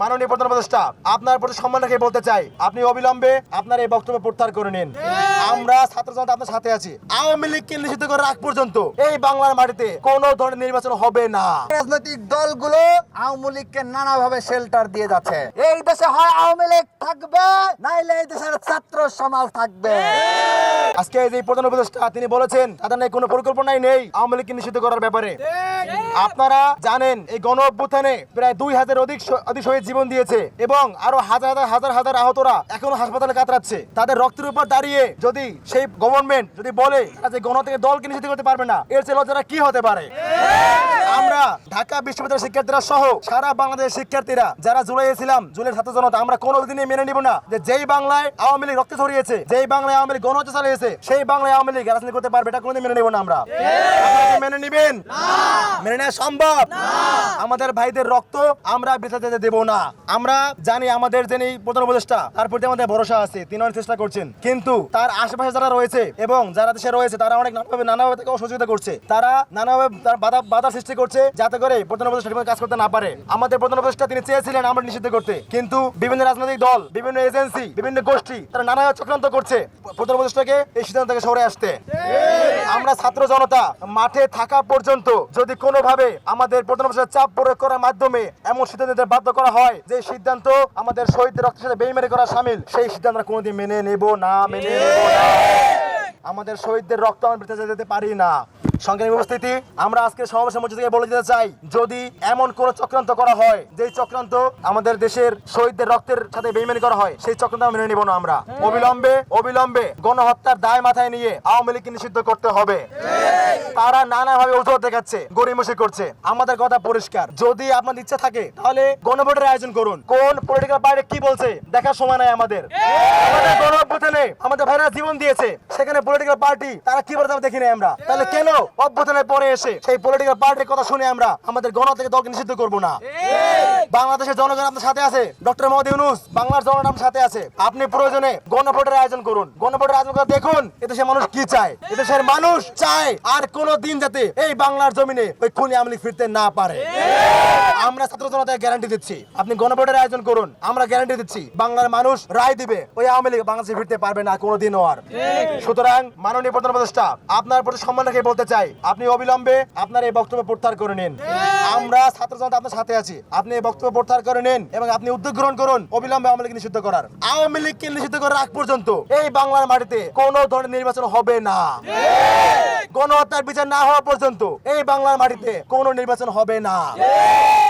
মাননীয় প্রধান উপদেষ্টা আপনার প্রতি সম্মান রেখে বলতে চাই আপনি অবিলম্বে আপনার এই বক্তব্য প্রত্যাহার করে নিন। আমরা ছাত্র জনতা আপনার সাথে আছি। আওয়ামী লীগকে নিষিদ্ধ করে রাখ পর্যন্ত এই বাংলার মাটিতে কোন ধরনের নির্বাচন হবে না। রাজনৈতিক দলগুলো আওয়ামী লীগকে নানাভাবে শেল্টার দিয়ে যাচ্ছে। এই দেশে হয় আওয়ামী লীগ। থাকবে নাইলে এই দেশের ছাত্র সমাজ থাকবে। আজকে এই যে প্রধান উপদেষ্টা তিনি বলেছেন তাদের নাকি কোনো পরিকল্পনাই নেই আওয়ামী লীগকে নিষিদ্ধ করার ব্যাপারে। আপনারা জানেন এই গণ অভ্যুত্থানে প্রায় দুই হাজার অধিক অধিক শহীদ জীবন দিয়েছে এবং আরও হাজার হাজার হাজার হাজার আহতরা এখনও হাসপাতালে কাতরাচ্ছে। তাদের রক্তের উপর দাঁড়িয়ে যদি সেই গভর্নমেন্ট যদি বলে যে গণ থেকে দলকে নিষিদ্ধ করতে পারবে না এর চেয়ে লজ্জাটা কি হতে পারে? আমরা ঢাকা বিশ্ববিদ্যালয়ের শিক্ষার্থীরা সহ সারা বাংলাদেশের শিক্ষার্থীরা যারা জুলাই ছিলাম জুলাই ছাত্র জনতা আমরা কোনোদিনই মেনে নিব না যে যেই বাংলায় আওয়ামী লীগ রক্ত ছড়িয়েছে যেই বাংলায় আওয়ামী লীগ গণহত্যা চালিয়েছে সেই বাংলায় আওয়ামী লীগ রাজনীতি করতে পারবে এটা কোনোদিন মেনে নিব না আমরা। মেনে নিবেন? মেনে নেওয়া সম্ভব? আমাদের ভাইদের রক্ত আমরা বেঁচে যেতে দেব না। আমরা জানি আমাদের যিনি প্রধান উপদেষ্টা তার প্রতি আমাদের ভরসা আছে তিনি অনেক চেষ্টা করছেন। কিন্তু তার আশেপাশে যারা রয়েছে এবং যারা দেশে রয়েছে তারা অনেক নানাভাবে নানাভাবে তাকে অসহযোগিতা করছে। তারা নানাভাবে তার বাধা বাধা সৃষ্টি করছে। যাতে করে প্রধান উপদেষ্টা ঠিকমতো কাজ করতে না পারে। আমাদের প্রধান উপদেষ্টা তিনি চেয়েছিলেন আমরা নিষিদ্ধ করতে। কিন্তু বিভিন্ন রাজনৈতিক দল, বিভিন্ন এজেন্সি, বিভিন্ন গোষ্ঠী, তারা নানা চক্রান্ত করছে প্রধান উপদেষ্টাকে এই সিদ্ধান্ত থেকে সরে আসতে। আমরা ছাত্র জনতা, মাঠে থাকা পর্যন্ত যদি কোনোভাবে আমাদের প্রধান উপদেষ্টার চাপ প্রয়োগ করার মাধ্যমে এমন সিদ্ধান্ত নিতে বাধ্য করা হয়, যে সিদ্ধান্ত আমাদের শহীদদের রক্তের সাথে বেইমানি করা সামিল, সেই সিদ্ধান্ত আমরা কোনোদিন মেনে নেব না, মেনে নেব না। আমাদের শহীদদের রক্ত আমরা বেঁচে যেতে পারি না। সংগ্রামী উপস্থিতি আমরা আজকে সমাবেশের মধ্যে থেকে বলে দিতে চাই যদি এমন কোন চক্রান্ত করা হয় যে চক্রান্ত আমাদের দেশের শহীদদের রক্তের সাথে বেইমানি করা হয় সেই চক্রান্ত আমরা মেনে নিব না আমরা। অবিলম্বে অবিলম্বে গণহত্যার দায় মাথায় নিয়ে আওয়ামী লীগকে নিষিদ্ধ করতে হবে। তারা নানাভাবে অজুহাত দেখাচ্ছে গরিমসি করছে। আমাদের কথা পরিষ্কার। যদি আপনার ইচ্ছা থাকে তাহলে গণভোটের আয়োজন করুন। কোন পলিটিক্যাল পার্টি কি বলছে দেখার সময় নাই আমাদের। আমাদের গণ আমাদের ভাইরা জীবন দিয়েছে সেখানে পলিটিক্যাল পার্টি তারা কি বলে তা দেখি নাই আমরা। তাহলে কেন অভ্যুত্থানের পরে এসে সেই পলিটিক্যাল পার্টির কথা শুনে আমরা আমাদের গণ থেকে দলকে নিষিদ্ধ করব না। বাংলাদেশের জনগণ আপনার সাথে আছে। ডক্টর মোহাম্মদ ইউনুস, বাংলার জনগণ আপনার সাথে আছে। আপনি প্রয়োজনে গণভোটের আয়োজন করুন। গণভোটের আয়োজন করে দেখুন এদেশের মানুষ কি চায়। এদেশের মানুষ চায় আর কোন দিন যাতে এই বাংলার জমিনে ওই খুনি আমলি ফিরতে না পারে। আমরা ছাত্র জনতাকে গ্যারান্টি দিচ্ছি। আপনি গণভোটের আয়োজন করুন, আমরা গ্যারান্টি দিচ্ছি। বাংলার মানুষ রায় দিবে, ওই আওয়ামী লীগ বাংলাদেশে ফিরতে পারবে না কোনোদিনও আর। সুতরাং মাননীয় প্রধান উপদেষ্টা, আপনার প্রতি সম্মান রেখে বলতে চাই, আপনি অবিলম্বে আপনার এই বক্তব্য প্রত্যাহার করে নিন। আমরা ছাত্র জনতা আপনার সাথে আছি। আপনি এই বক্তব্য প্রত্যাহার করে নিন এবং আপনি উদ্যোগ গ্রহণ করুন। অবিলম্বে আওয়ামী লীগ নিষিদ্ধ করার। আওয়ামী লীগকে নিষিদ্ধ করার আগ পর্যন্ত এই বাংলার মাটিতে কোনো ধরনের নির্বাচন হবে না। গণহত্যার বিচার না হওয়া পর্যন্ত এই বাংলার মাটিতে কোনো নির্বাচন হবে না।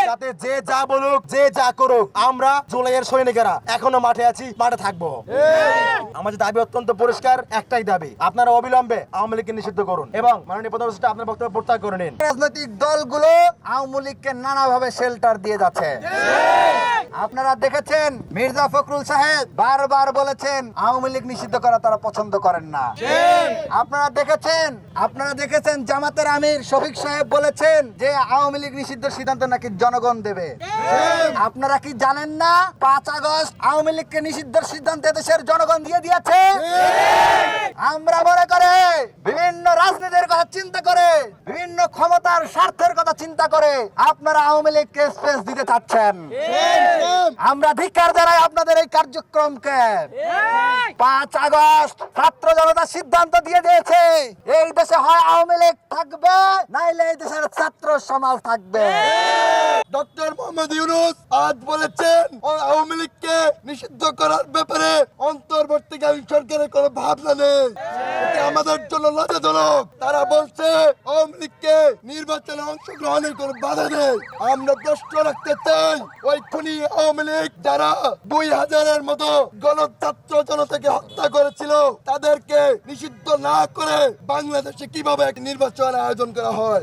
যাতে যে যা বলুক, যে যা করুক, আমরা জুলাইয়ের সৈনিকেরা এখনও মাঠে আছি, মাঠে থাকব। আমাদের দাবি অত্যন্ত পরিষ্কার, একটাই দাবি। আপনারা অবিলম্বে আওয়ামী লীগকে নিষিদ্ধ করুন এবং মাননীয় প্রধান আপনার বক্তব্য প্রত্যাহার করে নিন। রাজনৈতিক দলগুলো আওয়ামী লীগকে নানাভাবে শেল্টার দিয়ে যাচ্ছে। আপনারা দেখেছেন মির্জা ফখরুল সাহেব বারবার বলেছেন আওয়ামী লীগ নিষিদ্ধ করা তারা পছন্দ করেন না। আপনারা দেখেছেন আপনারা দেখেছেন জামাতের আমির শফিক সাহেব বলেছেন যে আওয়ামী লীগ নিষিদ্ধ সিদ্ধান্ত নাকি জনগণ দেবে। আপনারা কি জানেন না পাঁচ আগস্ট আওয়ামী লীগকে নিষিদ্ধ সিদ্ধান্ত দেশের জনগণ দিয়ে দিয়েছে? আমরা মনে করে বিভিন্ন রাজনীতির কথা চিন্তা করে বিভিন্ন ক্ষমতার স্বার্থের কথা চিন্তা করে আপনারা আওয়ামী লীগকে স্পেস দিতে চাচ্ছেন। আমরা ধিক্কার জানাই আপনাদের এই কার্যক্রমকে। পাঁচ আগস্ট ছাত্র জনতা সিদ্ধান্ত দিয়ে দিয়েছে এই দেশে হয় আওয়ামী লীগ থাকবে নাইলে এই দেশের ছাত্র সমাজ থাকবে। ডক্টর মোহাম্মদ ইউনুস আজ বলেছেন আওয়ামী লীগকে নিষিদ্ধ করার ব্যাপারে অন্তর্বর্তীকালীন সরকারের কোনো ভাবনা নেই। আমাদের জন্য লজ্জাজনক। তারা বলছে, আওয়ামী লীগকে নির্বাচনে অংশগ্রহণের কোনো বাধা নেই। আমরা প্রশ্ন রাখতে চাই ওই খুনি আওয়ামী লীগ যারা দুই হাজারের মতো গণছাত্র জনতাকে হত্যা করেছিল, তাদেরকে নিষিদ্ধ না করে বাংলাদেশে কীভাবে এক নির্বাচন আয়োজন করা হয়?